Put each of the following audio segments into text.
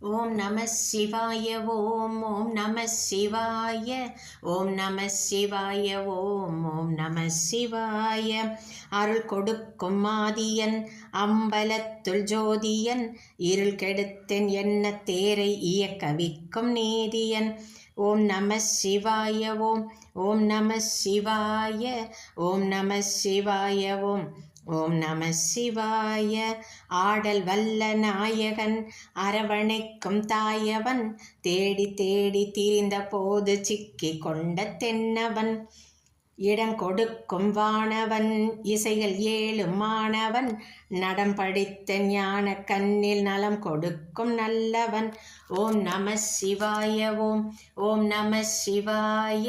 ஓம் நம சிவாய ஓம் ஓம் நம சிவாய ஓம் நம சிவாய ஓம் ஓம் நம சிவாய. அருள் கொடுக்கும் மாதியன் அம்பலத்துள் ஜோதியன் இருள் கெடுத்தன் என்ன தேரை இயக்கவிக்கும் நீதியன். ஓம் நம சிவாய ஓம் ஓம் நம சிவாய ஓம் நம சிவாய ஓம். ஓம் நம சிவாய. ஆடல் வல்ல நாயகன் அரவணைக்கும் தாயவன் தேடி தேடி திரிந்த போது சிக்கி கொண்ட தென்னவன் இடம் கொடுக்கும் வானவன் இசைகள் ஏழு மாணவன் நடம் படித்த ஞான கண்ணில் நலம் கொடுக்கும் நல்லவன். ஓம் நம சிவாய ஓம் ஓம் நம சிவாய.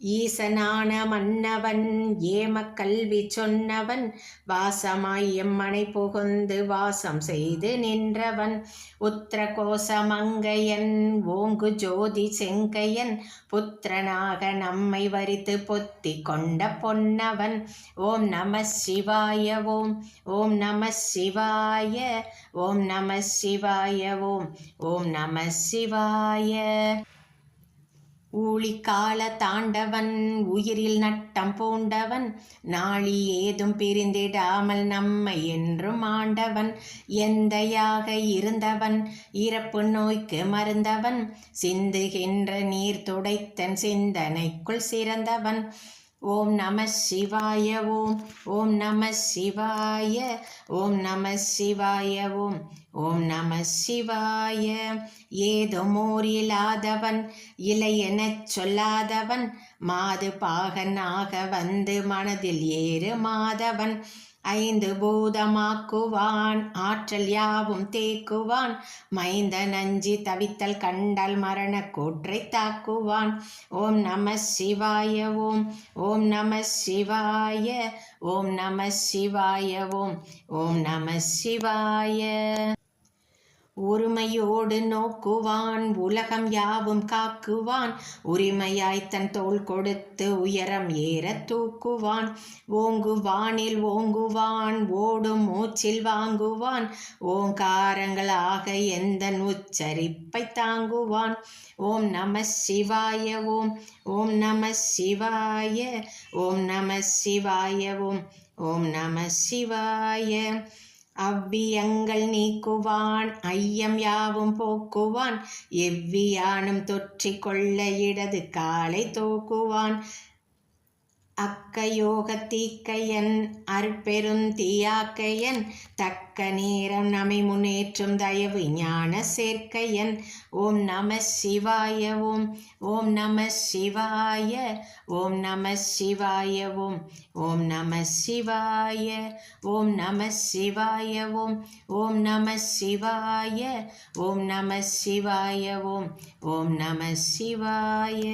ஈசனான மன்னவன் ஏம கல்வி சொன்னவன் வாசமாய் எம்மனை புகுந்து வாசம் செய்து நின்றவன். உத்திர கோசமங்கையன் ஓங்கு ஜோதி செங்கையன் புத்திரனாக நம்மை வரித்து பொத்தி கொண்ட பொன்னவன். ஓம் நம சிவாய ஓம் ஓம் நம சிவாய ஓம் நம சிவாய ஓம் ஓம் நம சிவாய. ஊழிக்கால தாண்டவன் உயிரில் நட்டம் பூண்டவன் நாளி ஏதும் பிரிந்திடாமல் நம்மை என்றும் ஆண்டவன். எந்தையாக இருந்தவன் இறப்பு நோய்க்கு மருந்தவன். சிந்துகின்ற நீர் துடைத்தன் சிந்தனைக்குள் சிறந்தவன். ஓம் நம சிவாய ஓம். ஓம் நம சிவாய. ஓம் நம சிவாய ஓம். ஓம் நம சிவாய. ஏதோ மோரில்லாதவன் இலை எனச் சொல்லாதவன் மாது பாகனாக வந்து மனதில் ஏறு மாதவன். ஐந்து பூதமாக்குவான் ஆற்றல் யாவும் தேக்குவான். மைந்த நஞ்சி தவித்தல் கண்டால் மரண கூற்றை தாக்குவான். ஓம் நம சிவாய ஓம். ஓம் நம சிவாய ஓம் நம சிவாய ஓம். ஓம் நம சிவாய. ஒருமையோடு நோக்குவான் உலகம் யாவும் காக்குவான். உரிமையாய் தன் தோல் கொடுத்து உயரம் ஏற தூக்குவான். ஓங்குவானில் ஓங்குவான் ஓடும் மூச்சில் வாங்குவான். ஓங்காரங்களாக எந்த உச்சரிப்பை தாங்குவான்? ஓம் நம சிவாய ஓம் ஓம் நம சிவாய ஓம் நம சிவாய ஓம் ஓம் நம சிவாய. அவ்வியங்கள் நீக்குவான் ஐயம் யாவும் போக்குவான். எவ்வியானும் தொற்றிக்கொள்ள இடது காலை தோக்குவான். அக்கயோகத்தீக்கையன் அற்பெருந்தீயாக்கையன் தக்க நேரம் நம்மை முன்னேற்றும் தயவு ஞான சேர்க்கையன். ஓம் நம சிவாய ஓம் ஓம் நம சிவாய ஓம் நம சிவாய ஓம் ஓம் நம சிவாய ஓம் நம சிவாய ஓம் ஓம் நம சிவாய ஓம் நம சிவாய ஓம் ஓம் நம சிவாய.